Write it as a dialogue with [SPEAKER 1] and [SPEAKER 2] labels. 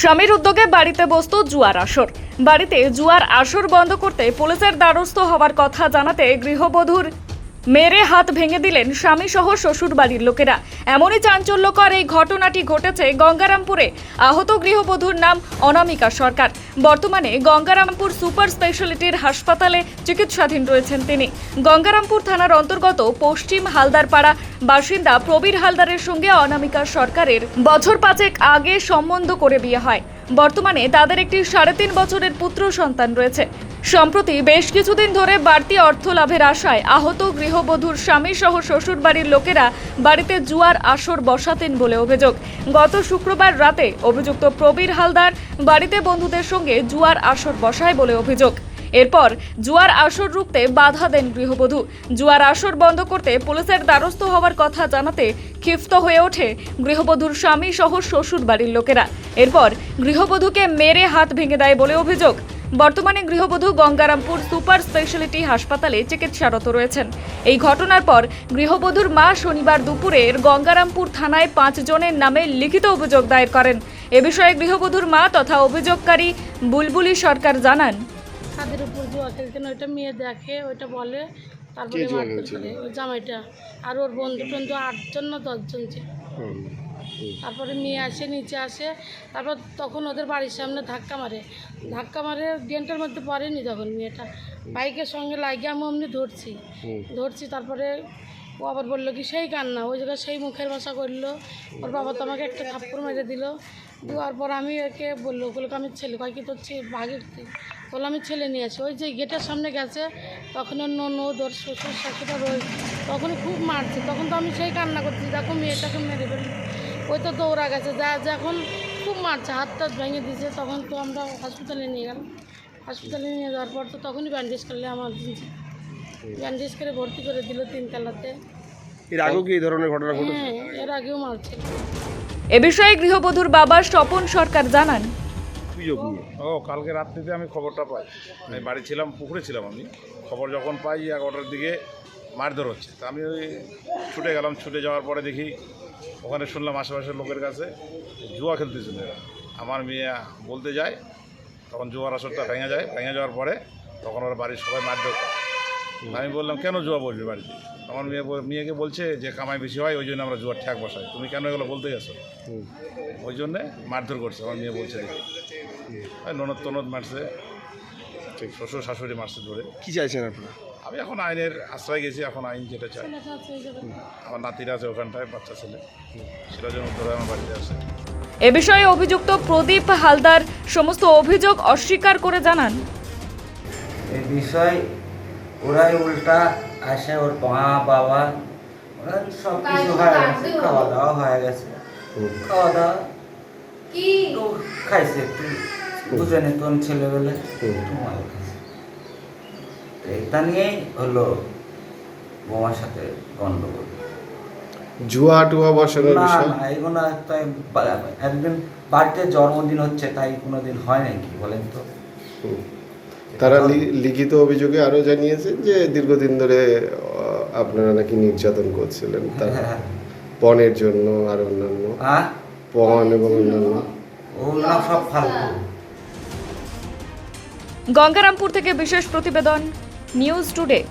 [SPEAKER 1] স্বামীর উদ্যোগে বাড়িতে বসত জুয়ার আসর। বাড়িতে জুয়ার আসর বন্ধ করতে পুলিশের দ্বারস্থ হওয়ার কথা জানাতে গৃহবধূর মেরে হাত ভেঙে দিলেন স্বামী সহ শ্বশুর বাড়ির লোকেরা। এমনই চাঞ্চল্যকর এই ঘটনাটি ঘটেছে গঙ্গারামপুরে। আহত গৃহবধূর নাম অনামিকা সরকার। বর্তমানে গঙ্গারামপুর সুপার স্পেশালিটির হাসপাতালে চিকিৎসাধীন রয়েছেন তিনি। গঙ্গারামপুর থানার অন্তর্গত পশ্চিম হালদারপাড়া বাসিন্দা প্রবীর হালদারের সঙ্গে অনামিকা সরকারের বছর পাঁচেক আগে সম্বন্ধ করে বিয়ে হয়। বর্তমানে তাদের একটি সাড়ে তিন বছরের পুত্র সন্তান রয়েছে। সম্প্রতি বেশ কিছুদিন ধরে বাড়তি অর্থ লাভের আশায় আহত গৃহবধূর স্বামী সহ শ্বশুর বাড়ির লোকেরা বাড়িতে জুয়ার আসর বসাতেন বলে অভিযোগ। গত শুক্রবার রাতে অভিযুক্ত প্রবীর হালদার বাড়িতে বন্ধুদের সঙ্গে জুয়ার আসর বসায় বলে অভিযোগ। এরপর জুয়ার আসর রুখতে বাধা দেন গৃহবধূ। জুয়ার আসর বন্ধ করতে পুলিশের দ্বারস্থ হওয়ার কথা জানাতে ক্ষিপ্ত হয়ে ওঠে গৃহবধূর স্বামী সহ শ্বশুর বাড়ির লোকেরা। এরপর গৃহবধূকে মেরে হাত ভেঙে দেয় বলে অভিযোগ। বর্তমানে গৃহবধূ গঙ্গারামপুর সুপার স্পেশালিটি হাসপাতালে চিকিৎসারত রয়েছেন। এই ঘটনার পর গৃহবধূর মা শনিবার দুপুরে গঙ্গারামপুর থানায় পাঁচ জনের নামে লিখিত অভিযোগ দায়ের করেন। এ বিষয়ে গৃহবধূর মা তথা অভিযোগকারী বুলবুলি সরকার জানান।
[SPEAKER 2] ছাদের উপর জুয়া খেলতেন ওইটা মেয়ে দেখে ওইটা বলে তারপরে
[SPEAKER 3] কে জুয়া
[SPEAKER 2] মারধর
[SPEAKER 3] খেলছিল?
[SPEAKER 2] করে ওই জামাইটা। আর ওর বন্ধু টন্ধু আটজন না দশজন ছিল।
[SPEAKER 3] হুম, হুম।
[SPEAKER 2] তারপরে মেয়ে আসে নিচে আসে। তারপর তখন ওদের বাড়ির সামনে ধাক্কা মারে। ধাক্কা মারে ড্রেনটার মধ্যে পড়েনি তখন মেয়েটা। বাইকের সঙ্গে লাগিয়ে আমি অমনি ধরছি।
[SPEAKER 3] হুম।
[SPEAKER 2] ধরছি তারপরে ও আবার বলল কি, সেই কান্না। ওই জায়গায় সেই মুখের ভাষা করল। ওর বাবা তো আমাকে একটা থাপ্পড় মেরে দিল। দেওয়ার পর আমি একে বলল ওগুলোকে আমি ছেলে। কয় কি, তোর ভাগের বলল, আমি ছেলে নিয়ে আসি। ওই যে গেটের সামনে গেছে, তখন ওর ননদ, ওর শ্বশুর শাশুড়া রয়ে তখনই খুব মারছে। তখন তো আমি সেই কান্না করছি, দেখো মেয়েটাকে মেরে ফেলল। ওই তো দৌড়া গেছে। যা যখন খুব মারছে, হাত টাত ভেঙে দিয়েছে। তখন তো আমরা হসপিটালে নিয়ে গেলাম। হসপিটালে নিয়ে যাওয়ার পর তো তখনই ব্যান্ডেজ করলে আমার ব্যান্ডেজ করে ভর্তি করে দিল তিনতলাতে
[SPEAKER 3] এর আগেও কি এই ধরনের ঘটনা ঘটেছে?
[SPEAKER 2] হ্যাঁ এর আগেও মারছিল।
[SPEAKER 1] এ বিষয়ে গৃহবধূর বাবা স্বপন সরকার জানান।
[SPEAKER 3] অভিযোগ নিয়ে?
[SPEAKER 4] ও কালকে রাত্রিতে আমি খবরটা পাই। আমি বাড়ি ছিলাম পুকুরে ছিলাম আমি। খবর যখন পাই এগারোটার দিকে মারধর হচ্ছে। তা আমি ওই ছুটে গেলাম ছুটে যাওয়ার পরে দেখি ওখানে শুনলাম আশেপাশের লোকের কাছে জুয়া খেলতেছিল এরা। আমার মেয়ে বলতে যায় তখন জুয়ার আসরটা ভেঙে যায়। ভেঙে যাওয়ার পরে তখন ওরা বাড়ির সবাই মারধর করে। আমি বললাম কেন জুয়া বলবি বাড়িতে? আমার মেয়ে মেয়েকে বলছে যে কামাই বেশি হয় ওই জন্য আমরা জুয়ার ঠ্যাক বসাই। তুমি কেন এগুলো বলতে গেছো? ওই জন্যে মারধর করছে। আমার মেয়ে বলছে ওই ননদ তনদ মারছে ঠিক। শ্বশুর শাশুড়ি মারছে ধরে।
[SPEAKER 3] কী চাইছেন আপনারা?
[SPEAKER 4] আমি এখন আইনের আশ্রয় গেছি এখন আইন যেটা চাই।
[SPEAKER 2] আছে।
[SPEAKER 4] আমার নাতিরা আছে ওখানটায় বাচ্চা ছেলে। সেটার জন্য ধরে আমার বাড়িতে আসে।
[SPEAKER 1] এ বিষয়ে অভিযুক্ত প্রদীপ হালদার সমস্ত অভিযোগ অস্বীকার করে জানান।
[SPEAKER 5] এই বিষয় ওরাই উল্টা আসে ওর মা বাবা ওরা সব কিছু হয়ে খাওয়া দাওয়া হয়ে গেছে। খাওয়া দাওয়া একটু খাইছে একটু বুঝে নিতন ছেলেবেলে একটু মাল খাইছে। তো এটা নিয়েই হলো বোমার সাথে গন্ডগোল।
[SPEAKER 3] জুয়া টুয়া বসানোর বিষয়?
[SPEAKER 5] না এগুলো তাই বা- একদিন বাড়িতে জন্মদিন হচ্ছে তাই কোনোদিন হয় নাকি বলেন তো।
[SPEAKER 3] তারা লি- লিখিত অভিযোগে আরও জানিয়েছেন যে দীর্ঘদিন ধরে আপনারা নাকি নির্যাতন করছিলেন তার পণের জন্য আর অন্যান্য।
[SPEAKER 5] হ্যাঁ?
[SPEAKER 3] পণ এবং অন্যান্য।
[SPEAKER 1] গঙ্গারামপুর থেকে বিশেষ প্রতিবেদন নিউজ টুডে।